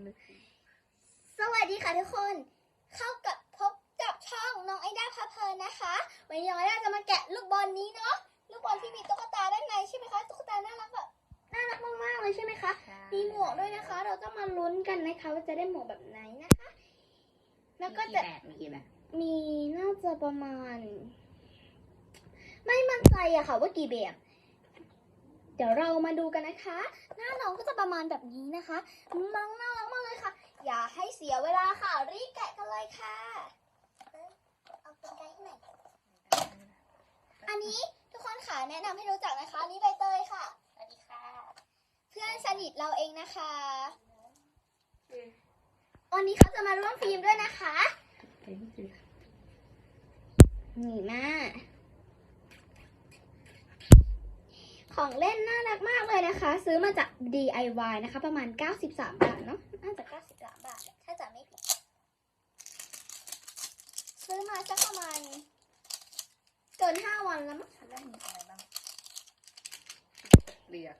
มันลึกสวัสดีค่ะทุกคน เข้ากับพบกับช่องน้องไอด้าพาเพลินนะคะ วันนี้น้องไอด้าจะมาแกะลูกบอลนี้เนาะ ลูกบอลที่มีตุ๊กตาด้านในใช่ไหมคะ ตุ๊กตาน่ารักแบบน่ารักมากๆเลยใช่ไหมคะ มีหมวกด้วยนะคะ เราต้องมาลุ้นกันนะคะว่าจะได้หมวกแบบไหนนะคะ แล้วก็จะมีกี่แบบ มีน่าจะประมาณ ไม่มั่นใจอะค่ะว่ากี่แบบเดี๋ยวเรามาดูกันนะคะ หน้าน้องก็จะประมาณแบบนี้นะคะน้องน่า อย่าให้เสียเวลาค่ะ รีบแกะกันเลยค่ะ เอ้ยเอาเป็นไกด์ให้หน่อยอันนี้ทุกคนค่ะแนะนำให้รู้จักนะคะอันนี่ใบเตยค่ะ สวัสดีค่ะ เพื่อนสนิทเราเองนะคะวันนี้เขาจะมาร่วมฟิล์มด้วยนะคะไปที่สี่นี่มา ของเล่นน่ารักมากเลยนะคะ ซื้อมาจาก DIY นะคะ ประมาณ 93 บาทเนาะน่าจะ93 บาท ถ้าจะไม่ผิด ซื้อมาสักประมาณ เกิน 5 วันแล้วมั้งชั้นแรกมีอะไรบ้างเรียก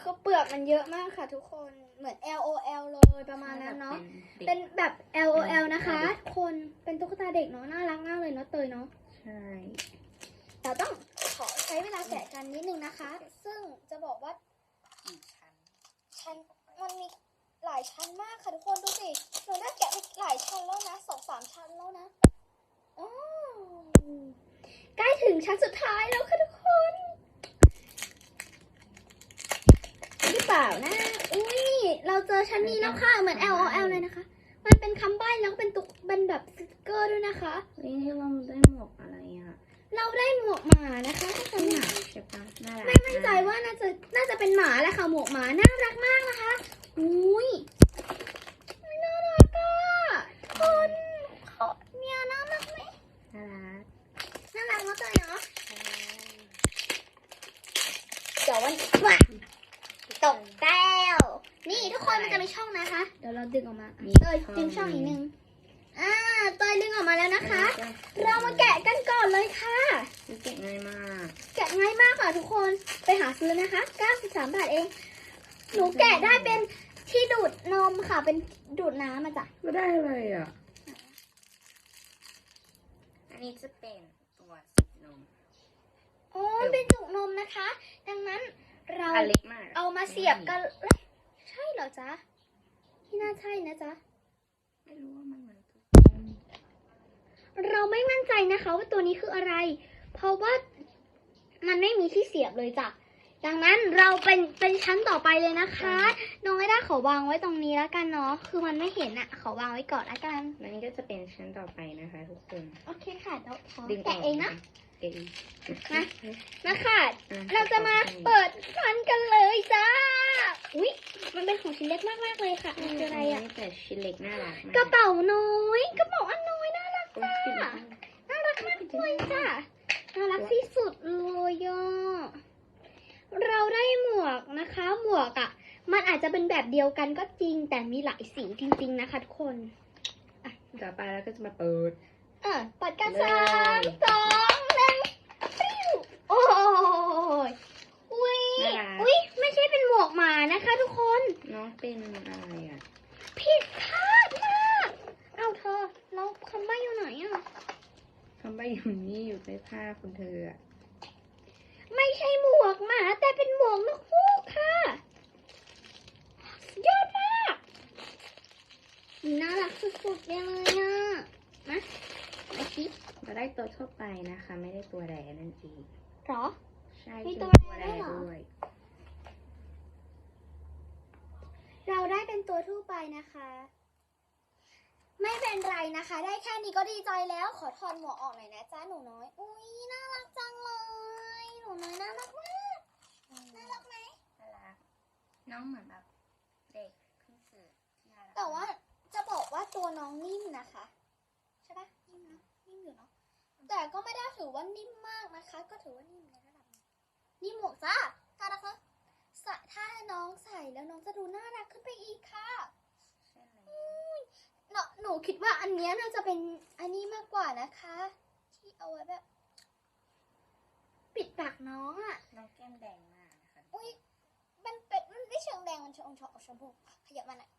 คือเปลือกมันเยอะมากค่ะทุกคน เหมือน LOL เลยประมาณนั้นเนาะ เป็เป็นนแบบ LOL นะคะทุกคน เป็นตุ๊กตาเด็กเนาะ น่ารักมากเลยเนาะเตยเนาะ ใช่ เราต้องขอ ใช้เวลาแกะกันนิดนึงนะคะ ซึ่งจะบอกว่ากี่ชั้นชั้นมันมีหลายชั้นมากค่ะทุกคนดูสิหนูได้แกะไปหลายชั้นแล้วนะสองสามชั้นแล้วนะโอ้ใกล้ถึงชั้นสุดท้ายแล้วค่ะทุกคนหรือเปล่านะอุ้ยเราเจอชั้นนี้แล้วค่ะเหมือน L O L เลยนะคะ มันเป็นคำใบ้แล้วก็เป็นตุกเป็นแบบสติกเกอร์ด้วยนะคะเฮ้ยให้ว่ามันได้หมวกอะไรอะ เราได้หมวกหมานะคะถ้าจำหไม่นาผิดใช่ปะน่ารักไม่มั่นใจว่าน่าจะน่าจะเป็นหมาแหละค่ะหมวกหมาน่ารักมากนะคะอุ้ยน่ารักอะคนเขาเนี่ยน่ารักไหมน่ารักน่ารักมากเลยเนาะใช่เดี๋ยววันว้าตกแก้วนี่ทุกคนมันจะมีช่องนะคะ เดี๋ยวเราดึงออกมาเตยดึงช่องอีกนึง อ่าเตยดึงออกมาแล้วนะคะ เรามาแกะกันก่อนเลยค่ะนี่แกะง่ายมาก แกะง่ายมากค่ะทุกคนไปหาซื้อนะคะ93บาทเอง หนูแกะได้เป็นที่ดูดนมค่ะ เป็นดูดน้ำมาจ้ะก็ได้อะไรอะ อันนี้จะเป็นตัวสีนมอ๋อมันเป็นจุกนมนะคะ ดังนั้นเราอันเล็กมากะเอามาเสียบกันเอ้ยใช่เหรอจ๊ะที่น่าใช่นะจ๊ะไม่รู้ว่ามันเหมือนตุ๊ก เรา ไม่มั่นใจนะคะว่าตัวนี้คืออะไร เพราะว่ามันไม่มีที่เสียบเลยจ้ะดังนั้นเราเป็นเป็นชั้นต่อไปเลยนะคะ น้องไอด้าขอวางไว้ตรงนี้แล้วกันเนาะ คือมันไม่เห็นอะขอวางไว้ก่อนละกันแล้วนี่ก็จะเป็นชั้นต่อไปนะคะทุกคน โอเคค่ะเดี๋ยวขอดึงแกะเองนะเองนะนะคะอ่เราจะมาเปิดชั้นกันเลยจ้า อุ๊ย มันเป็นของชิ้นเล็กมากๆเลยค่ะมันคืออะไรอะแต่ชิ้นเล็กน่ารักมากกระเป๋าน้อยกระเป๋าอันน้อยน่ารัก โอ้ยชิ้นเล็กมาก น่ารักมากเลยจ้ะ น่ารักที่สุดเลยอะ เราได้หมวก นะคะหมวกอะ มันอาจจะเป็นแบบเดียวกันก็จริง แต่มีหลายสีจริง ๆ นะคะทุกคนต่อไปเราก็จะมาเปิด เออเปิดกันเลยสามสองหนึ่งปิ้วโอ้ยอุ้ยน่ารัก อุ้ยไม่ใช่เป็นหมวกหมานะคะ ทุกคนน้องเป็นอะไรอะ ผิดคาดมากเอาเธอเราคำใบ้อยู่ไหนอะ คำใบ้อยู่นี่อยู่ในผ้าคุณเธออะไม่ใช่หมวกหมาแต่เป็นหมวกนกฮูกค่ะสุดยอดมากน่ารั กสุดๆเลยอะมามาคิดเราได้ตัวทั่วไปนะคะ ไม่ได้ตัวแดนั่นเองหรอ ใช่มีเป็นตัวแดด้วยเหรอ ด้วยเราได้เป็นตัวทั่วไปนะคะ ไม่เป็นไรนะคะ ได้แค่นี้ก็ดีใจแล้ว ขอถอดหมวกออกหน่อยนะจ้าหนูน้อย อุ้ยน่ารักจังเลย หนูน้อยน่ารักมาก น่ารักไหมน่ารักน้องเหมือนแบบเด็กเพิ่งเกิดน่ารัก แต่ว่าจะบอกว่า ตัวน้องนิ่มนะคะใช่ปะนิ่มเนอะนิ่มอยู่เนาะแต่ก็ไม่ได้ถือว่านิ่มมากนะคะ ก็ถือว่านิ่มในระดับหนึงนี่หมวกจ้าน่ารักนะใส่ถ้าน้องใส่แล้วน้องจะดูน่ารักขึ้นไปอีกค่ะใช่ไหมหนูหนูคิดว่าอันเนี้ยน่าจะเป็นอันนี้มากกว่านะคะ ที่เอาไว้แบบ ปิดปากน้องอะ่ะน้องแก้มแดงมากนะคะอุ้ยมันเป็นมันไม่เชิงแดงมันเชิงชมพูขยับมาหน่อย